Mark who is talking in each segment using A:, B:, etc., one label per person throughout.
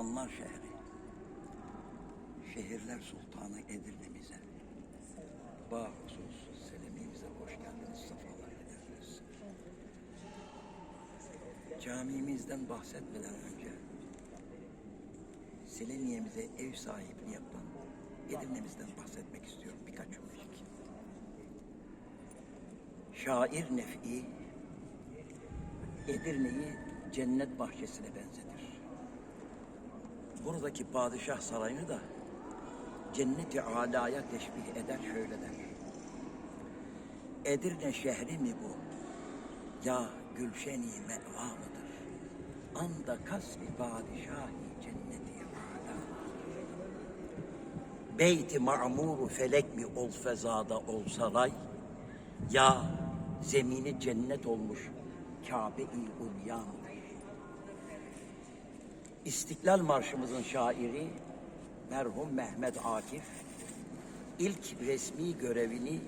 A: Sultanlar şehri. Şehirler Sultanı Edirne'mize. Bahusus Selemi'mize hoş geldiniz, sefalar getirdiniz. Camimizden bahsetmeden önce Selemiye'mize ev sahipliği yapan Edirne'mizden bahsetmek istiyorum birkaç cümlecik. Şair Nef'i Edirne'yi cennet bahçesine benzetir. Buradaki padişah sarayını da cenneti alaya teşbih eder şöyle der. Edirne şehri mi bu? Ya gülşeni meva mıdır? Anda kasbi padişahi cenneti ala. Beyti ma'muru felek mi ol fezada ol saray? Ya zemini cennet olmuş Kabe-i Ulya? İstiklal Marşımızın şairi merhum Mehmet Akif ilk resmi görevini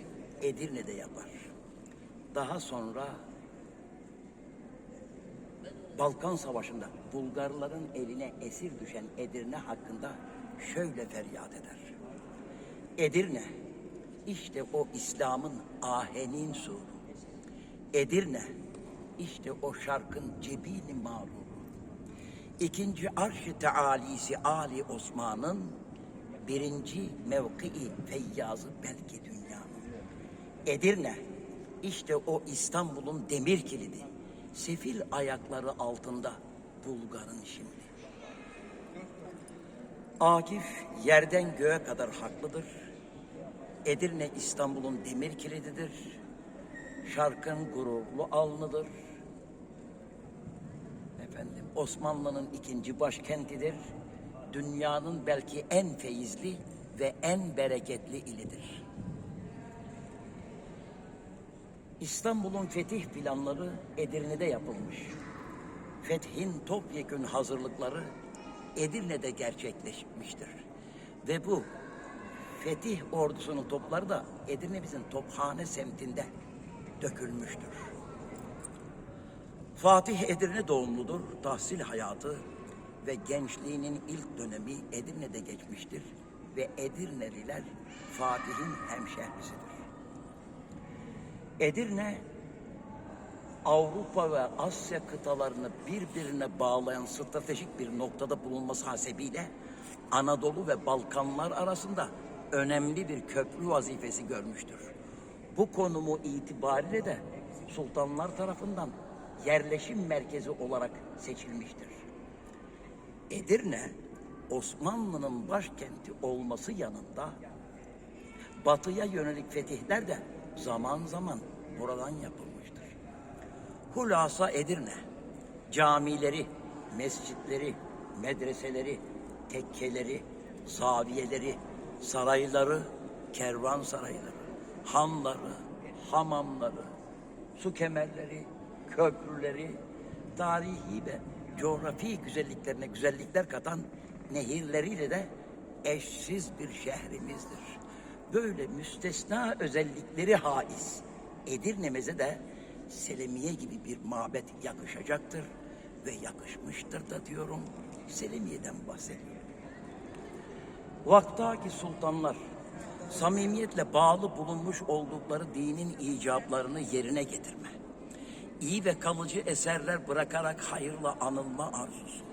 A: Edirne'de yapar. Daha sonra Balkan Savaşı'nda Bulgarların eline esir düşen Edirne hakkında şöyle feryat eder. Edirne, işte o İslam'ın ahenin suru. Edirne, işte o şarkın cebini mağruru. İkinci arş-ı tealisi Ali Osman'ın birinci mevkii feyyazı belki dünyanın. Edirne, işte o İstanbul'un demir kilidi. Sefil ayakları altında Bulgar'ın şimdi. Akif yerden göğe kadar haklıdır. Edirne İstanbul'un demir kilididir. Şarkın gururlu alnıdır. Osmanlı'nın ikinci başkentidir. Dünyanın belki en feyizli ve en bereketli ilidir. İstanbul'un fetih planları Edirne'de yapılmış. Fethin topyekün hazırlıkları Edirne'de gerçekleşmiştir. Ve bu fetih ordusunun topları da Edirne'mizin Tophane semtinde dökülmüştür. Fatih Edirne doğumludur. Tahsil hayatı ve gençliğinin ilk dönemi Edirne'de geçmiştir. Ve Edirneliler Fatih'in hemşehrisidir. Edirne Avrupa ve Asya kıtalarını birbirine bağlayan stratejik bir noktada bulunması hasebiyle Anadolu ve Balkanlar arasında önemli bir köprü vazifesi görmüştür. Bu konumu itibariyle de sultanlar tarafından yerleşim merkezi olarak seçilmiştir. Edirne, Osmanlı'nın başkenti olması yanında batıya yönelik fetihler de zaman zaman buradan yapılmıştır. Hulasa Edirne, camileri, mescitleri, medreseleri, tekkeleri, zaviyeleri, sarayları, kervansarayları, hanları, hamamları, su kemerleri, köprüleri, tarihi ve coğrafi güzelliklerine güzellikler katan nehirleriyle de eşsiz bir şehrimizdir. Böyle müstesna özellikleri haiz Edirne'mize de Selemiye gibi bir mabet yakışacaktır ve yakışmıştır da diyorum. Selemiye'den bahsediyorum. Vaktaki sultanlar samimiyetle bağlı bulunmuş oldukları dinin icablarını yerine getirme. İyi ve kalıcı eserler bırakarak hayırla anılma arzusu.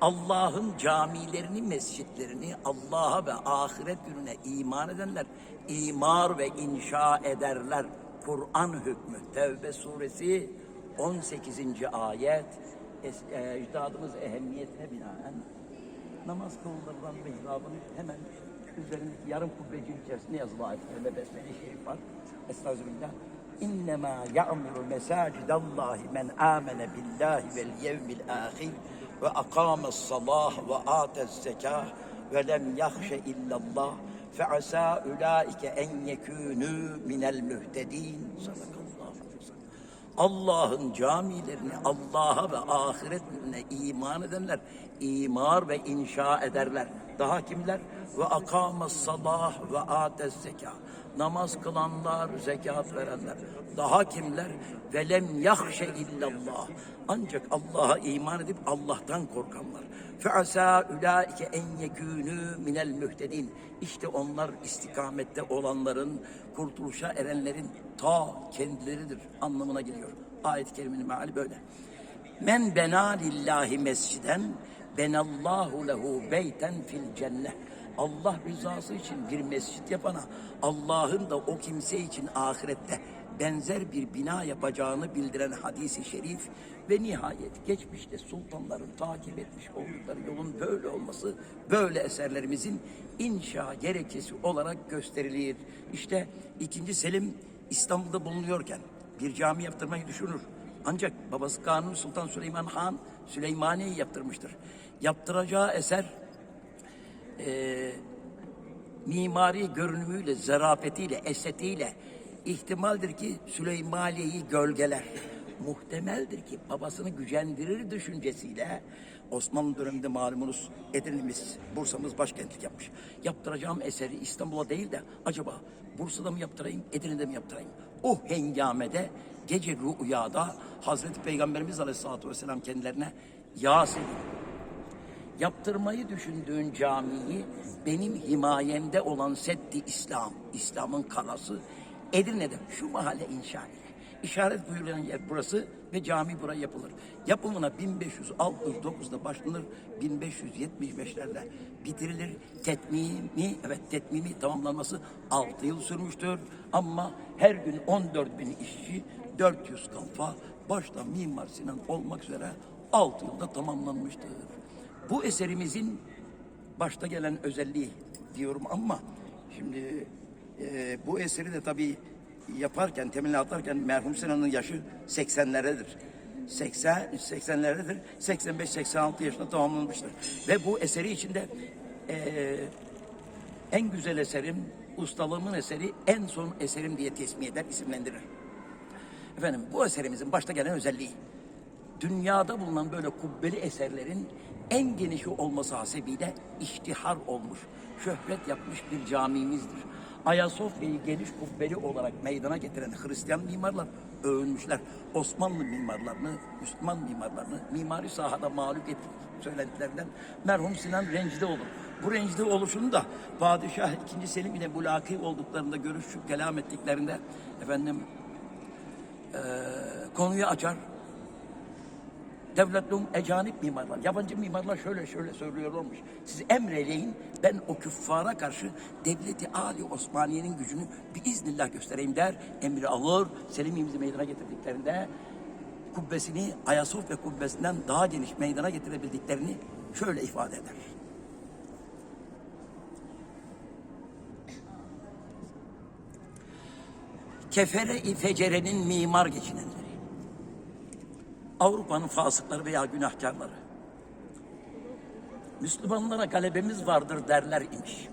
A: Allah'ın camilerini, mescitlerini, Allah'a ve ahiret gününe iman edenler imar ve inşa ederler. Kur'an hükmü Tevbe suresi 18. ayet e, ecdadımız ehemmiyetine binaen namaz kılınırdan mihrabın hemen üzerindeki yarım kubbeciğin içerisinde yazılı ayetlerinde besmele-i şerif var. Estağfirullah. İnnemâ ya'muru mesâcidallahi men âmene billahi vel yevmil âhir ve akâmes salâh ve âtes zekâh ve lem yahşe illallah fe asâ ulaike en yekûnû minel sellem. Allah'ın camilerini Allah'a ve ahiret iman edenler imar ve inşa ederler. Daha kimler? Ve akames salah ve ates zeka. Namaz kılanlar, zekat verenler. Daha kimler? Velem yahşe illallah. Ancak Allah'a iman edip Allah'tan korkanlar. Feasa ulaike en yekûnü minel mühtedin. İşte onlar istikamette olanların, kurtuluşa erenlerin ta kendileridir anlamına geliyor. Ayet-i kerimenin meali böyle. Men bena lillahi mesciden benallahu lehu beyten fil cennet. Allah rızası için bir mescit yapana Allah'ın da o kimse için ahirette benzer bir bina yapacağını bildiren hadisi şerif ve nihayet geçmişte sultanların takip etmiş oldukları yolun böyle olması böyle eserlerimizin inşa gerekçesi olarak gösterilir. İşte 2. Selim İstanbul'da bulunuyorken bir cami yaptırmayı düşünür. Ancak babası Kanuni Sultan Süleyman Han Süleymaniye'yi yaptırmıştır. Yaptıracağı eser e, mimari görünümüyle, zarafetiyle, estetiğiyle ihtimaldir ki Süleymaniye'yi gölgeler. Muhtemeldir ki babasını gücendirir düşüncesiyle Osmanlı döneminde malumunuz Edirne'miz, Bursa'mız başkentlik yapmış. Yaptıracağım eseri İstanbul'a değil de acaba Bursa'da mı yaptırayım, Edirne'de mi yaptırayım? O hengamede gece rüyada Hazreti Peygamberimiz Aleyhisselatü Vesselam kendilerine Yasin yaptırmayı düşündüğün camiyi benim himayemde olan Seddi İslam, İslam'ın kanası Edirne'de şu mahalle inşa ile. İşaret buyurulan yer burası ve cami buraya yapılır. Yapımına 1569'da başlanır, 1575'lerle bitirilir. Tetmimi, evet tetmimi tamamlanması 6 yıl sürmüştür. Ama her gün 14 bin işçi, 400 kalfa, başta Mimar Sinan olmak üzere 6 yılda tamamlanmıştır. Bu eserimizin başta gelen özelliği diyorum ama şimdi e, bu eseri de tabii yaparken, temelini atarken merhum Sinan'ın yaşı 80'leredir. 80 80'leredir. 85-86 yaşında tamamlanmıştır. Ve bu eseri içinde e, en güzel eserim, ustalığımın eseri, en son eserim diye tesmih eder, isimlendirir. Efendim bu eserimizin başta gelen özelliği dünyada bulunan böyle kubbeli eserlerin en genişi olması hasebiyle iştihar olmuş, şöhret yapmış bir camimizdir. Ayasofya'yı geniş kubbeli olarak meydana getiren Hristiyan mimarlar övünmüşler. Osmanlı mimarlarını, Müslüman mimarlarını mimari sahada mağlup ettik söylentilerinden merhum Sinan rencide olur. Bu rencide oluşunu da Padişah 2. Selim ile mülaki olduklarında görüşüp kelam ettiklerinde efendim eee, konuyu açar. Devletlum ecanip mimarlar, yabancı mimarlar şöyle şöyle söylüyorlarmış. Siz emreleyin, ben o küffara karşı devleti Ali Osmaniye'nin gücünü bir iznillah göstereyim der. Emri alır, Selim'imizi meydana getirdiklerinde kubbesini Ayasofya kubbesinden daha geniş meydana getirebildiklerini şöyle ifade eder. Kefere-i fecerenin mimar geçinenleri. Avrupa'nın fasıkları veya günahkarları. Müslümanlara galebemiz vardır derler imiş.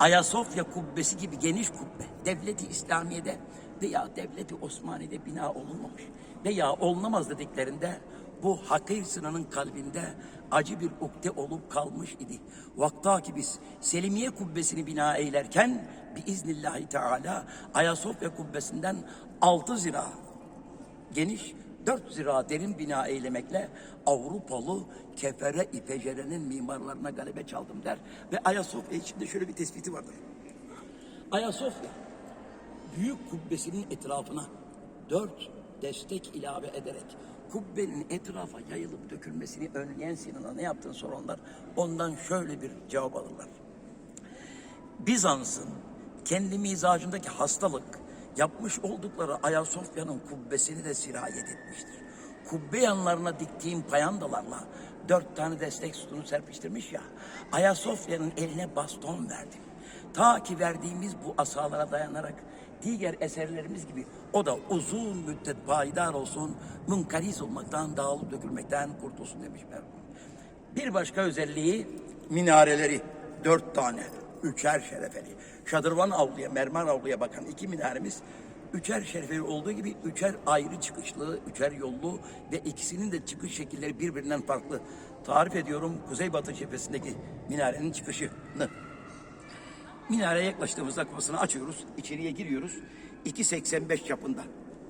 A: Ayasofya kubbesi gibi geniş kubbe, devleti İslamiye'de veya devleti Osmaniye'de bina olunmamış veya olunamaz dediklerinde bu hakir sınanın kalbinde acı bir ukde olup kalmış idi. Vakta ki biz Selimiye kubbesini bina eylerken biiznillahi teala Ayasofya kubbesinden altı zira geniş dört zira derin bina eylemekle Avrupalı kefere ipecerenin mimarlarına galebe çaldım der. Ve Ayasofya içinde şöyle bir tespiti vardır. Ayasofya büyük kubbesinin etrafına dört destek ilave ederek kubbenin etrafa yayılıp dökülmesini önleyen Sinan'a ne yaptığını soranlar ondan şöyle bir cevap alırlar. Bizans'ın kendi mizacındaki hastalık yapmış oldukları Ayasofya'nın kubbesini de sirayet etmiştir. Kubbe yanlarına diktiğim payandalarla dört tane destek sütunu serpiştirmiş ya, Ayasofya'nın eline baston verdim. Ta ki verdiğimiz bu asalara dayanarak diğer eserlerimiz gibi o da uzun müddet payidar olsun, münkariz olmaktan, dağılıp dökülmekten kurtulsun demiş merhum. Bir başka özelliği minareleri. Dört tane. Üçer şerefeli. Şadırvan avluya, mermer avluya bakan iki minaremiz üçer şerefeli olduğu gibi üçer ayrı çıkışlı, üçer yollu ve ikisinin de çıkış şekilleri birbirinden farklı. Tarif ediyorum kuzeybatı cephesindeki minarenin çıkışını. Minareye yaklaştığımızda kapısını açıyoruz. içeriye giriyoruz. 2.85 çapında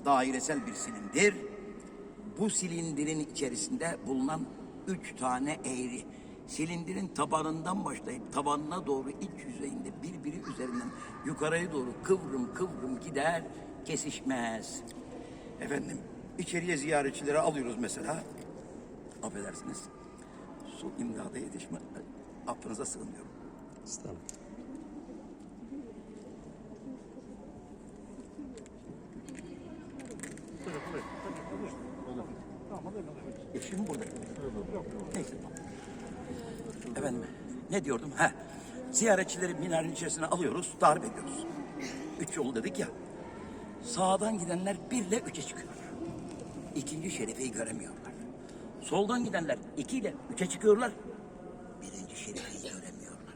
A: dairesel bir silindir. Bu silindirin içerisinde bulunan üç tane eğri. Silindirin tabanından başlayıp tabanına doğru iç yüzeyinde birbiri üzerinden yukarıya doğru kıvrım kıvrım gider, kesişmez. Efendim, içeriye ziyaretçileri alıyoruz mesela. Affedersiniz. Su imdada yetişme. Affınıza sığınıyorum.
B: Estağfurullah.
A: Eşim burada. Neyse tamam. Efendim ne diyordum? Ha, ziyaretçileri minarenin içerisine alıyoruz, darp ediyoruz. Üç yolu dedik ya. Sağdan gidenler birle üçe çıkıyor. İkinci şerefeyi göremiyorlar. Soldan gidenler iki ile üçe çıkıyorlar. Birinci şerefeyi göremiyorlar.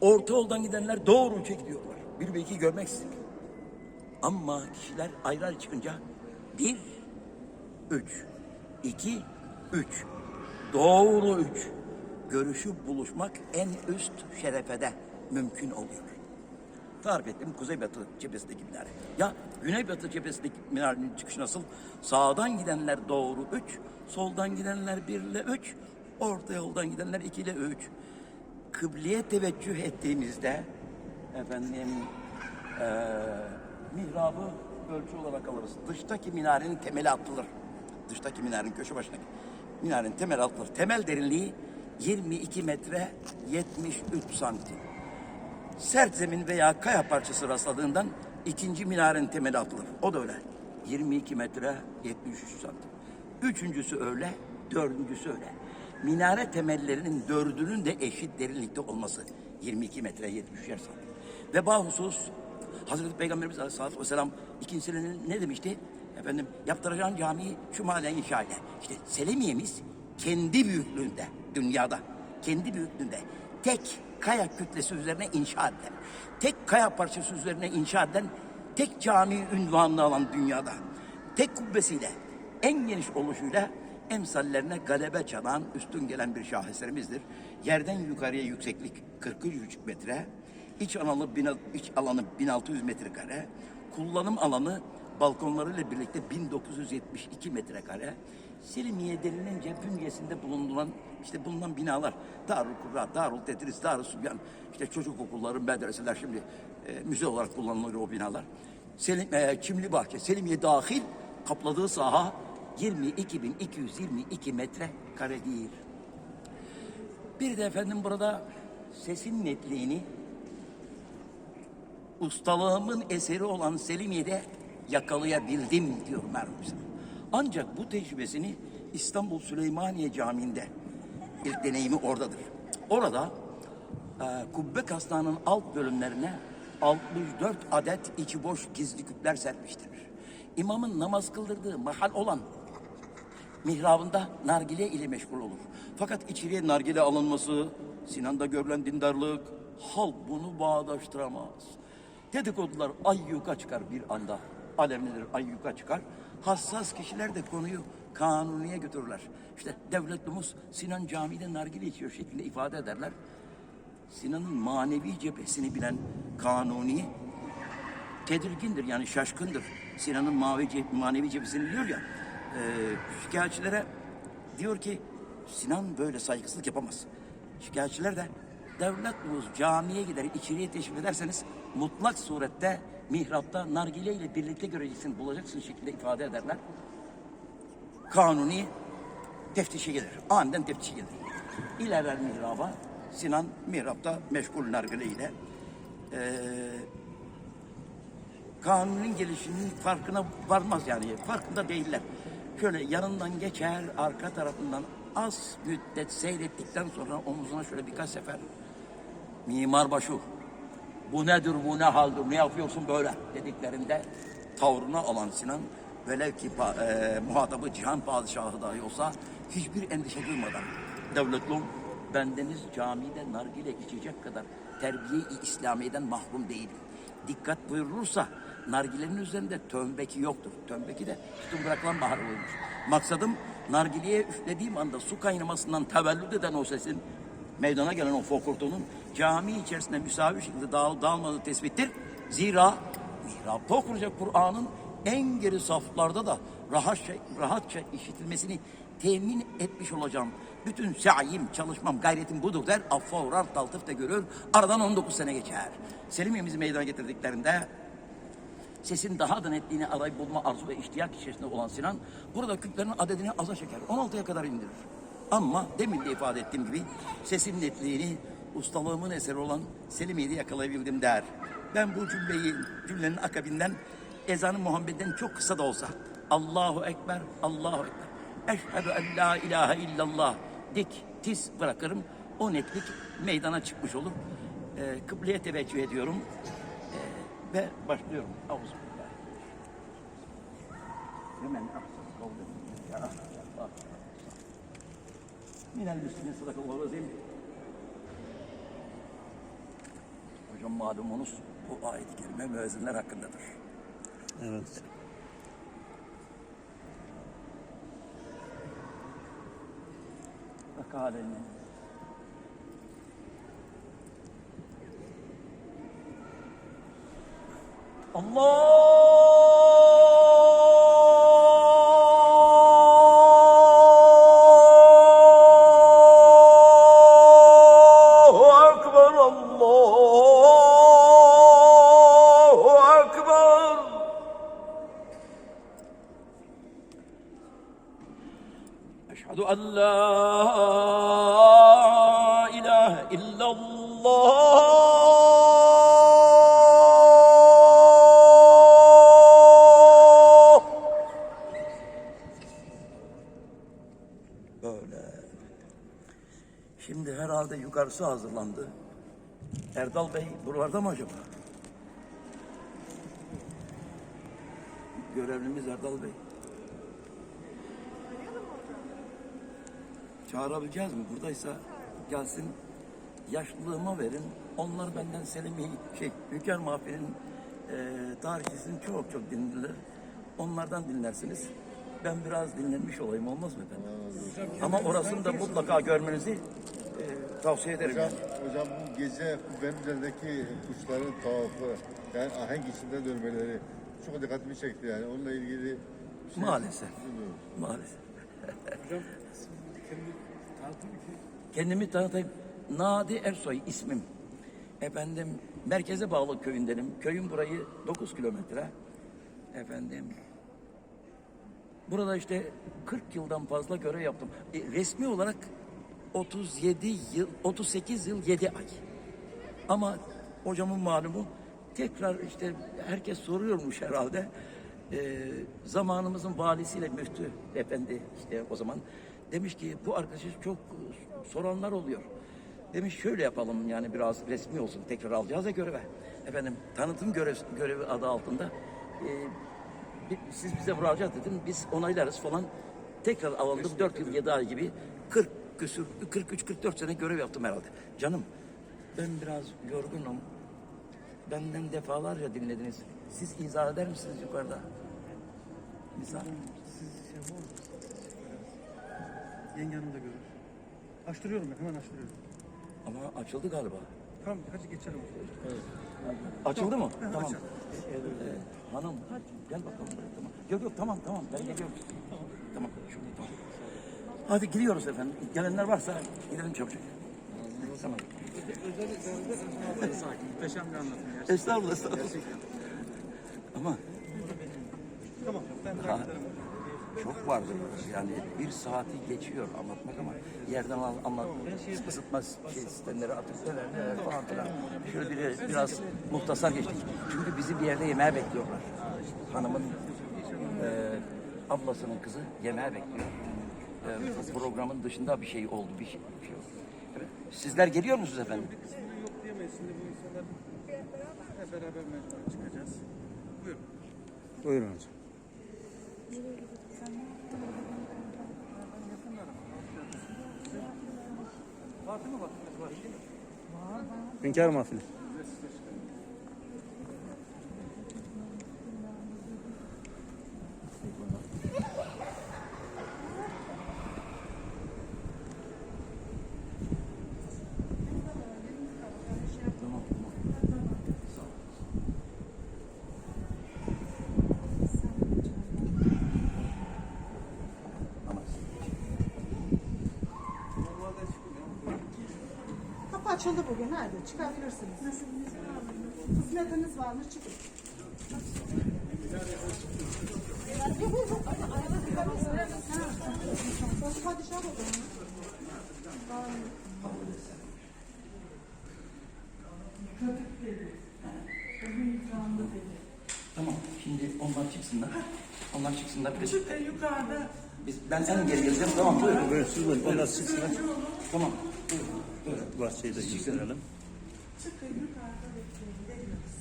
A: Orta yoldan gidenler doğru üçe gidiyorlar. Bir ve iki görmek istiyor. Ama kişiler ayrı ayrı çıkınca bir, üç, iki, üç. Doğru üç. Görüşüp buluşmak en üst şerefede mümkün oluyor. Tarif ettim kuzeybatı cephesindeki minare. Ya güneybatı cephesindeki minarenin çıkışı nasıl? Sağdan gidenler doğru üç, soldan gidenler bir ile üç, orta yoldan gidenler iki ile üç. Kıbleye teveccüh ettiğimizde efendim eee mihrabı ölçü olarak alırız. Dıştaki minarenin temeli atılır. Dıştaki minarenin köşe başındaki minarenin temeli atılır. Temel derinliği 22 metre 73 santim. Sert zemin veya kaya parçası rastladığından ikinci minarenin temeli atılır. O da öyle. 22 metre 73 santim. Üçüncüsü öyle, dördüncüsü öyle. Minare temellerinin dördünün de eşit derinlikte olması. 22 metre 73 santim. Ve bahusus Hazreti Peygamberimiz Aleyhisselatü Vesselam ikincisinin ne demişti? Efendim yaptıracağın camiyi şu inşa ile. İşte Selimiye'miz kendi büyüklüğünde dünyada, kendi büyüklüğünde tek kaya kütlesi üzerine inşa edilen, tek kaya parçası üzerine inşa edilen tek cami ünvanını alan dünyada, tek kubbesiyle, en geniş oluşuyla emsallerine galebe çalan, üstün gelen bir şaheserimizdir. Yerden yukarıya yükseklik 43,5 metre, iç bina- iç alanı 1600 metrekare, kullanım alanı balkonlarıyla birlikte 1972 metrekare. Selimiye denilince bünyesinde bulunan işte bulunan binalar Darül Kurra, Darül Tedris, Darül Sübyan, işte çocuk okulları, medreseler şimdi e, müze olarak kullanılıyor o binalar. Selim, e, Çimli Bahçe, Selimiye dahil kapladığı saha 22.222 metre kare değil. Bir de efendim burada sesin netliğini ustalığımın eseri olan Selimiye'de yakalayabildim diyor merhum. Ancak bu tecrübesini İstanbul Süleymaniye Camii'nde ilk deneyimi oradadır. Orada e, kubbe kastanın alt bölümlerine 64 adet içi boş gizli küpler serpmiştir. İmamın namaz kıldırdığı mahal olan mihrabında nargile ile meşgul olur. Fakat içeriye nargile alınması, Sinan'da görülen dindarlık, halk bunu bağdaştıramaz. Dedikodular ayyuka çıkar bir anda. Alemlenir, ayyuka çıkar. Hassas kişiler de konuyu kanuniye götürürler. İşte devletimiz Sinan camide nargile içiyor şeklinde ifade ederler. Sinan'ın manevi cephesini bilen kanuni tedirgindir yani şaşkındır. Sinan'ın mavi cep- manevi cephesini biliyor ya. E, şikayetçilere diyor ki Sinan böyle saygısızlık yapamaz. Şikayetçiler de devletimiz camiye gider içeriye teşrif ederseniz mutlak surette mihrapta nargile ile birlikte göreceksin bulacaksın şeklinde ifade ederler. Kanuni teftişe gelir. Aniden teftişe gelir. İlerler mihraba. Sinan mihrapta meşgul nargile ile. Ee, kanunun gelişinin farkına varmaz yani. Farkında değiller. Şöyle yanından geçer, arka tarafından az müddet seyrettikten sonra omuzuna şöyle birkaç sefer mimar başı bu nedir bu ne haldir ne yapıyorsun böyle dediklerinde tavrını alan Sinan velev ki e, muhatabı cihan padişahı dahi olsa hiçbir endişe duymadan devletlum bendeniz camide nargile içecek kadar terbiye-i İslamiye'den mahrum değilim. Dikkat buyurulursa nargilenin üzerinde tömbeki yoktur. Tömbeki de tütün bırakılan bahar olmuş. Maksadım nargileye üflediğim anda su kaynamasından tevellüt eden o sesin meydana gelen o fokurtunun cami içerisinde müsavi şekilde dağılıp dağılmadığı tespittir. Zira mihrapta okunacak Kur'an'ın en geri saflarda da rahatça, rahatça işitilmesini temin etmiş olacağım. Bütün sayim, çalışmam, gayretim budur der. Affa uğrar, taltıf da görür. Aradan 19 sene geçer. Selimiye'mizi meydana getirdiklerinde sesin daha da netliğini arayıp bulma arzu ve iştiyak içerisinde olan Sinan burada küplerin adedini aza çeker. 16'ya kadar indirir. Ama demin de ifade ettiğim gibi sesin netliğini ustalığımın eseri olan Selimiye'de yakalayabildim der. Ben bu cümleyi cümlenin akabinden ezanı Muhammed'den çok kısa da olsa Allahu Ekber, Allahu Ekber. Eşhedü en la ilahe illallah dik tiz bırakırım. O netlik meydana çıkmış olur. Ee, kıbleye teveccüh ediyorum. Ee, ve başlıyorum. Euzubillahimineşşeytanirracim. Hemen ahsas kavle. Ya Allah. Minel müslimin sadakallahu azim. Hocam malumunuz bu ayet-i kerime müezzinler hakkındadır.
B: Evet.
A: Vakalen. Allahu Böyle. Şimdi herhalde yukarısı hazırlandı. Erdal Bey buralarda mı acaba? Görevlimiz Erdal Bey. Çağırabileceğiz mi? Buradaysa gelsin yaşlılığıma verin. Onlar benden Selimi, şey, Hüker Mahfi'nin e, tarihçisini çok çok dinlerler. Onlardan dinlersiniz. Ben biraz dinlenmiş olayım olmaz mı efendim? Ama orasını da mutlaka görmenizi e, tavsiye ederim.
C: Hocam,
A: yani.
C: hocam bu gece üzerindeki kuşların tavafı, yani ahenk içinde dönmeleri çok dikkatimi çekti yani. Onunla ilgili şey
A: Maalesef.
C: bilmiyorum.
A: Maalesef.
B: Hocam kendi tanıtım ki
A: Kendimi tanıtayım. Nadi Ersoy ismim. Efendim merkeze bağlı köyündenim. Köyüm burayı 9 kilometre. Efendim burada işte 40 yıldan fazla görev yaptım. E, resmi olarak 37 yıl, 38 yıl 7 ay. Ama hocamın malumu tekrar işte herkes soruyormuş herhalde. Ee, zamanımızın valisiyle müftü efendi işte o zaman demiş ki bu arkadaşı çok soranlar oluyor. Demiş şöyle yapalım yani biraz resmi olsun tekrar alacağız ya göreve. Efendim tanıtım görev, görevi adı altında e, siz bize müracaat edin biz onaylarız falan. Tekrar alındım 4 yıl 7 ay gibi 40 küsür 43-44 sene görev yaptım herhalde. Canım ben biraz yorgunum. Benden defalarca dinlediniz. Siz izah eder misiniz yukarıda? Misal.
B: siz şey? Yenge hanım da görür. Açtırıyorum ben hemen açtırıyorum.
A: Ama açıldı galiba.
B: Tamam hadi geçelim.
A: Açıldı mı?
B: Evet,
A: Tamam. Ee, hanım gel bakalım. Tamam. Yok yok tamam tamam ben geliyorum. Tamam. Şurada tamam. Hadi gidiyoruz efendim. Gelenler varsa gidelim çabucak. Tamam.
B: Muhteşem bir anlatım gerçekten.
A: Estağfurullah estağfurullah. Ama
B: Tamam ben bırakırım.
A: Çok vardır. Yani bir saati geçiyor anlatmak ama yerden al, anlat, ısıtma şey, sistemleri, neler falan filan. Şöyle bir, biraz muhtasar geçtik. Çünkü bizi bir yerde yemeğe bekliyorlar. Hanımın e, ablasının kızı yemeğe bekliyor. E, bu programın dışında bir şey oldu, bir şey, bir şey oldu. Evet. Sizler geliyor musunuz efendim?
B: Yok diyemeyiz. Şimdi bu insanlar hep beraber mecburen çıkacağız. Buyurun.
D: Buyurun hocam. Hünkâr mahfili.
E: Açıldı bugün. Hadi çıkabilirsiniz. Hizmetiniz varmış çıkın. Padişah o zaman.
A: Tamam. Şimdi onlar çıksınlar. Onlar çıksınlar. Biz,
E: yukarıda.
A: biz, ben en geri geleceğim. Tamam buyurun.
D: Buyurun siz buyurun. Onlar çıksınlar.
A: Tamam.
D: Bahçeyi de gösterelim.
E: Çıkın yukarıda bekleyin. Geliyoruz.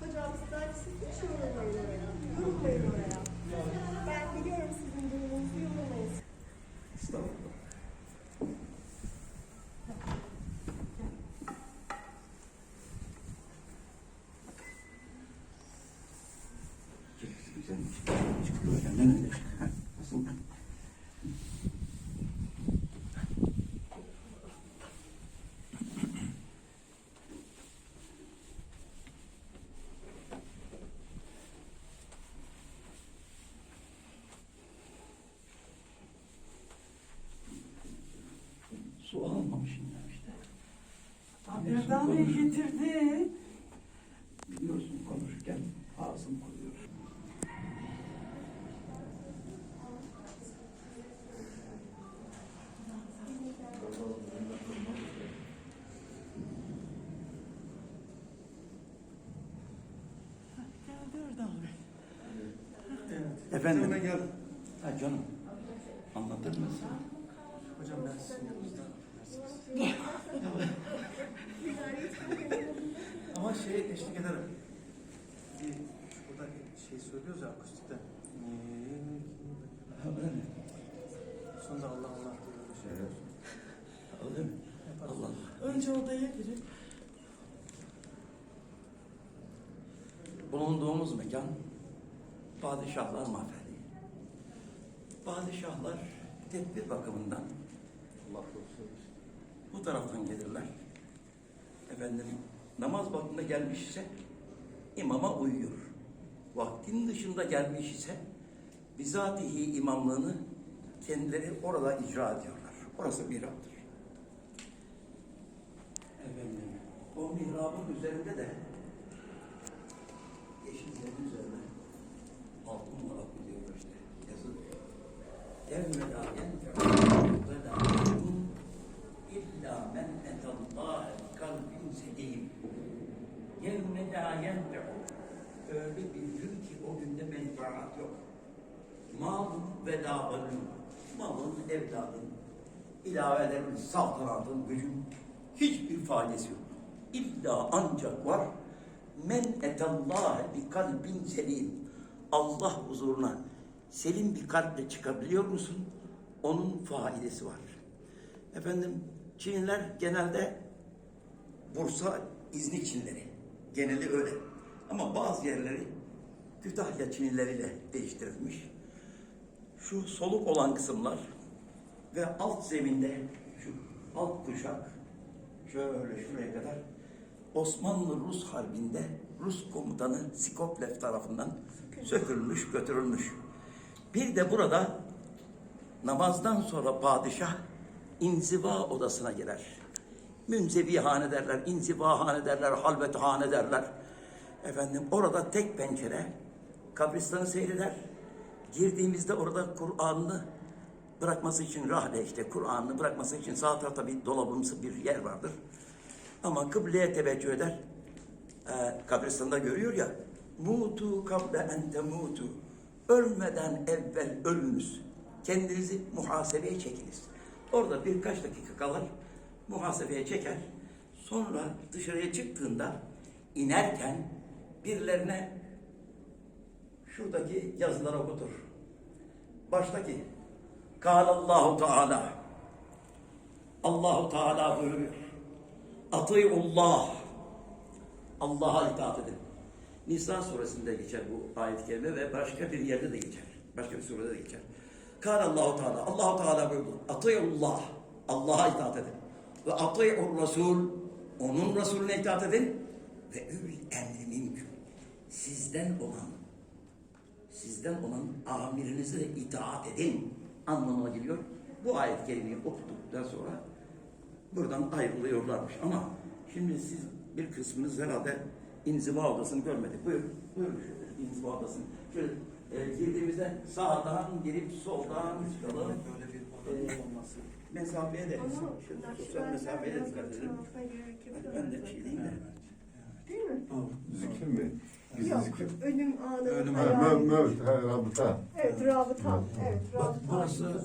F: Hocam sizden siz hiç yorulmayın oraya. Yorulmayın oraya. Ben biliyorum sizin durumunuzu yorulmayın.
A: Güzelmiş. Çıktı öyle. Ne öyle? Ha, Nasıl? Su almamışım ya işte.
E: Erdoğan Bey getirdi.
A: Biliyorsun konuşurken ağzım kuruyor. Efendim?
B: Hocam ben geldim.
A: Ha canım. Anlatır mısın?
B: Hocam ben sizin yanınızda. Ama şey eşlik ederim. Bir burada şey söylüyoruz ya akustikte. Sonunda Allah Allah diye böyle şey.
A: Öyle mi? Allah Allah.
E: Önce odaya girin.
A: Bulunduğumuz mekan padişahlar mahfeli. Padişahlar tedbir bakımından
C: Allah korusun.
A: Bu taraftan gelirler. Efendim namaz vaktinde gelmiş ise imama uyuyor. Vaktin dışında gelmiş ise bizatihi imamlığını kendileri orada icra ediyorlar. Orası mihraptır. Efendim o mihrabın üzerinde de yeşil zemin üzerine altın olarak diyor işte yazı. Evvela yenfe'u ve la yedun illa men etallâhe kalbin selim. Yevme la yenfe'u öyle bir ki o günde menfaat yok. Malın ve dağının, malın, evladın, ilavelerin, saltanatın, gücün hiçbir faydası yok. İlla ancak var men etallâhe bi kalbin selim. Allah huzuruna selim bir kalple çıkabiliyor musun? Onun faidesi var. Efendim Çinliler genelde Bursa İznik Çinleri. Geneli öyle. Ama bazı yerleri Kütahya Çinlileriyle değiştirilmiş. Şu soluk olan kısımlar ve alt zeminde şu alt kuşak şöyle şuraya kadar Osmanlı-Rus harbinde Rus komutanı Skoplev tarafından sökülmüş, götürülmüş. Bir de burada namazdan sonra padişah inziva odasına girer. Münzevi hane derler, inziva hane derler, halvet hane derler. Efendim orada tek pencere kabristanı seyreder. Girdiğimizde orada Kur'an'ını bırakması için rahle işte Kur'an'ını bırakması için sağ tarafta bir dolabımsı bir yer vardır. Ama kıbleye teveccüh eder. Ee, kabristanda görüyor ya. Mutu kable en temutu. Ölmeden evvel ölünüz. Kendinizi muhasebeye çekiniz. Orada birkaç dakika kalır. Muhasebeye çeker. Sonra dışarıya çıktığında inerken birilerine şuradaki yazıları okutur. Baştaki Kâlallahu Teala Allahu Teala buyuruyor. Atıyullah Allah'a itaat edin. Nisa suresinde geçer bu ayet-i kerime ve başka bir yerde de geçer. Başka bir surede de geçer. Allahu Teala Allahu Teala buyurdu. Atıyullah Allah'a itaat edin. Ve atıyur Resul onun Resulüne itaat edin. Ve ül emri minkum. Sizden olan sizden olan amirinize de itaat edin anlamına geliyor. Bu ayet-i kerimeyi okuduktan sonra buradan ayrılıyorlarmış. Ama şimdi siz bir kısmınız herhalde inziva odasını görmedik. Buyurun şöyle inziva odasını. Şöyle e, girdiğimizde sağdan girip soldan çıkalım. E, mesafeye de, sosyal mesafeye de dikkat edelim. Hadi ben de bir şey de.
F: Değil mi?
C: Zikir mi?
F: Yok,
C: zikir.
F: ölüm anı.
A: Ölüm
C: Ha,
F: hayal.
C: Möv, möv, ha, rabıta.
F: Evet, rabıta. Evet,
A: Bak
F: rabıta.
A: burası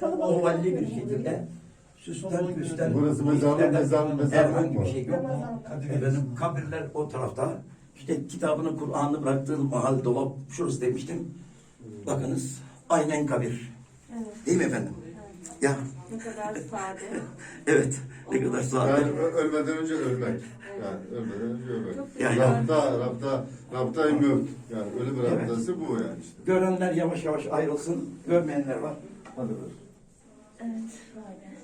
F: Kalabalık
A: ovalli bir şekilde süsten püsten
C: Burası mezarlık, mezar- mezarlık
A: herhangi
C: mı?
A: bir şey yok. Efendim kabirler o tarafta. İşte kitabını, Kur'an'ı bıraktığım mahal dolap şurası demiştim. Bakınız aynen kabir.
F: Evet.
A: Değil mi efendim? Ya
F: Ne kadar sade.
A: evet ne kadar sade.
C: Yani ölmeden önce ölmek. Yani ölmeden önce ölmek.
A: Yani-
C: Rabıta, rabıta, rabıta möv. Yani ölüm rabıtası bu yani işte.
A: Görenler yavaş yavaş ayrılsın, görmeyenler var.
C: Hadi ver.
F: Evet, böyle.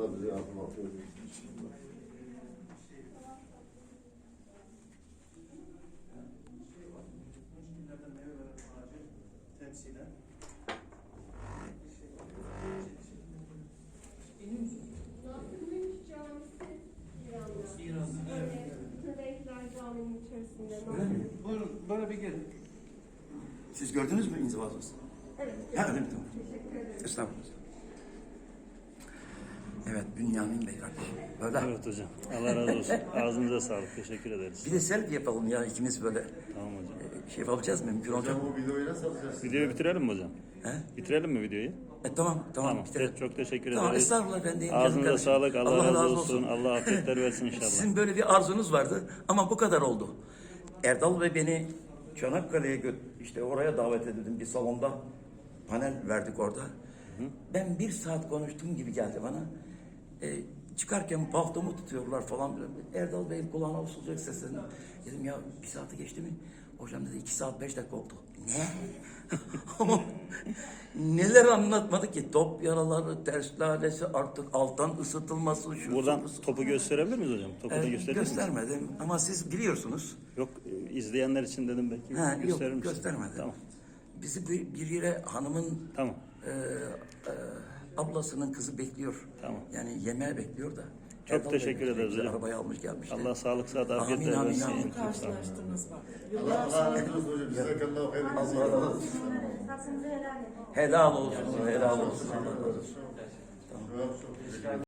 C: Allah bize yardım affediyor.
B: Temsilen.
F: Caminin içerisinde.
A: Öyle mi?
B: Buyurun böyle bir gelin.
A: Siz gördünüz mü inzivasınız?
F: Evet.
A: Ha öyle mi? Tamam. Estağfurullah. Evet Bünyamin Bey kardeşim. Böyle.
D: Evet hocam. Allah razı olsun. Ağzınıza sağlık. Teşekkür ederiz.
A: Bir de selfie yapalım ya ikimiz böyle.
D: Tamam hocam.
A: e, Şey yapacağız mı? Mümkün olacak
C: Hocam
A: mı?
C: bu videoyu nasıl alacağız?
D: Videoyu bitirelim mi hocam?
A: He?
D: Bitirelim mi videoyu?
A: E, tamam, tamam.
D: Tamam.
A: bitirelim.
D: Te- çok teşekkür
A: Tamam,
D: ederiz.
A: estağfurullah efendim.
D: Ağzınıza
A: Kardeşim.
D: sağlık. Allah, razı olsun. Allah afiyetler versin inşallah.
A: Sizin böyle bir arzunuz vardı ama bu kadar oldu. Erdal Bey beni Çanakkale'ye gö işte oraya davet edildim bir salonda. Panel verdik orada. Ben bir saat konuştuğum gibi geldi bana. E, çıkarken paltomu tutuyorlar falan. Erdal Bey'in kulağına usulacak seslerini. Dedim ya bir saati geçti mi? Hocam dedi iki saat beş dakika oldu. Ne? Neler anlatmadı ki? Top yaraları, ters lalesi, artık alttan ısıtılması, şu
D: Buradan
A: su,
D: topu gösterebilir miyiz hocam? Topu da gösterebilir miyiz?
A: göstermedim ama siz biliyorsunuz.
D: Yok e, izleyenler için dedim belki.
A: Ha, yok
D: misin?
A: göstermedim.
D: Tamam.
A: Bizi bir, bir yere hanımın
D: Tamam.
A: e, e, ablasının kızı bekliyor.
D: Tamam.
A: Yani yemeğe bekliyor da.
D: Çok
A: Erdal Bey
D: teşekkür
A: de
D: ederiz hocam.
A: Arabayı almış gelmiş.
D: Allah sağlık sıhhat
A: Amin,
D: afiyetler
A: amin,
D: versin.
A: amin.
E: Karşılaştınız bak.
C: Allah Allah razı olsun hocam. Cezakallahu hayırlı.
A: Allah razı olsun. Helal olsun, helal olsun. Allah razı olsun.
C: Çok teşekkür ederim.